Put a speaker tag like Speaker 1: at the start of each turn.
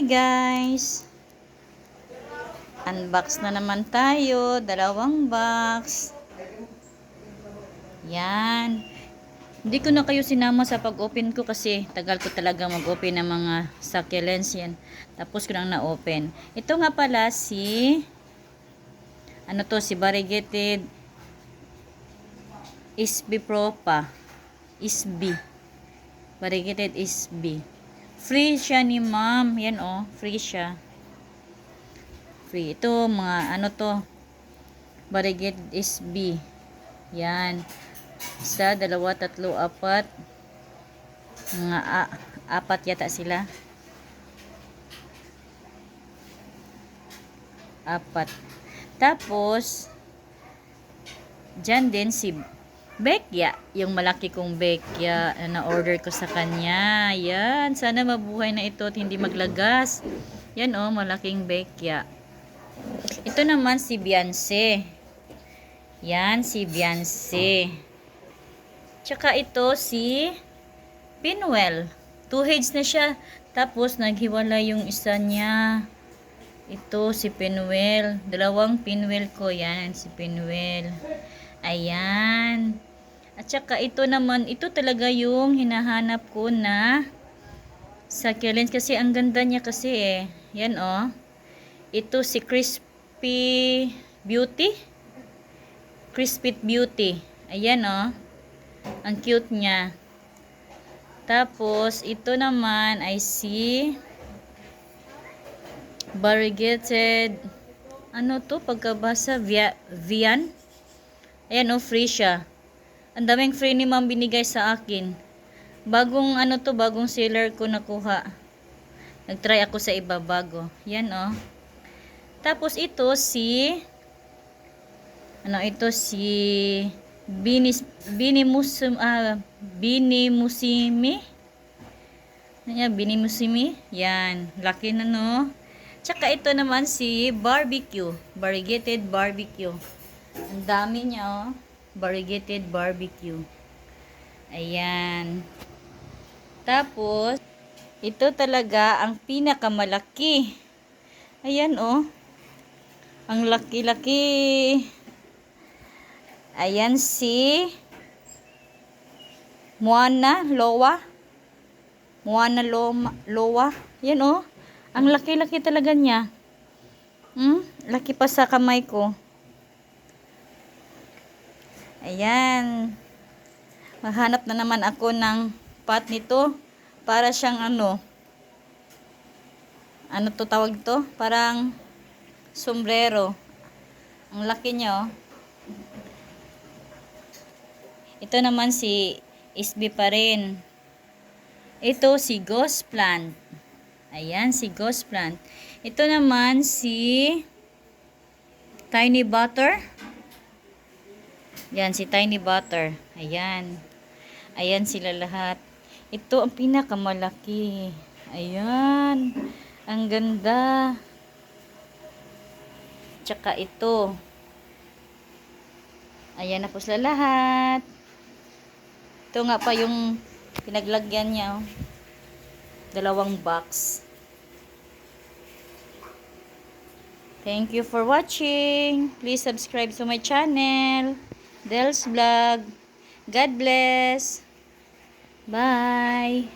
Speaker 1: Hi guys! Unbox na naman tayo. Dalawang box. Yan. Hindi ko na kayo sinama sa pag-open ko kasi tagal ko talaga mag-open ng mga succulents yan. Tapos ko lang na-open. Ito nga pala si ano to, si variegated Isbi Propa. Isbi. Variegated Isbi. Free siya ni ma'am. Yan oh, free siya. Free. Ito, mga ano to. Variegated Isbi. Yan. Isa, dalawa, tatlo, apat. Mga a- apat yata sila. Apat. Tapos, dyan din si Bekya. Yung malaki kong Bekya na na-order ko sa kanya. Yan. Sana mabuhay na ito at hindi maglagas. Yan oh, malaking Bekya. Ito naman si Beyonce. Yan, si Beyonce. Tsaka ito si Pinwell. Two heads na siya. Tapos naghiwala yung isa niya. Ito si Pinwell. Dalawang Pinwell ko. Yan, si Pinwell. Ayan. At saka ito naman, ito talaga yung hinahanap ko na succulents. Kasi ang ganda niya kasi eh. Yan oh. Ito si Crispy Beauty. Crispy Beauty. Ayan oh. Ang cute niya. Tapos, ito naman ay si variegated ano to pagkabasa Via, Vian ayan oh free siya ang daming free ni ma'am binigay sa akin. Bagong ano to bagong seller ko nakuha. Nagtry ako sa iba bago. Yan oh. Tapos ito si ano ito si Binis Binimusum ah Binimusimi ano Binimusimi yan. Laki na no? Tsaka ito naman si barbecue. Variegated barbecue. Ang dami niya, oh. Variegated barbecue. Ayan. Tapos, ito talaga ang pinakamalaki. Ayan, oh. Ang laki-laki. Ayan si Moana Lowa. Moana Loma, Lowa. Yan, oh. Ang laki-laki talaga niya. Hmm? Laki pa sa kamay ko. Ayan. Maghanap na naman ako ng pot nito. Para siyang ano. Ano to tawag to? Parang sombrero. Ang laki niya oh. Ito naman si Isbi pa rin. Ito si Ghost Plant. Ayan, si Ghost Plant. Ito naman si Tiny Butter. Yan, si Tiny Butter. Ayan. Ayan sila lahat. Ito ang pinakamalaki. Ayan. Ang ganda. Tsaka ito. Ayan na po sila lahat. Ito nga pa yung pinaglagyan niya. Oh dalawang box. Thank you for watching. Please subscribe to my channel. Del's Vlog. God bless. Bye.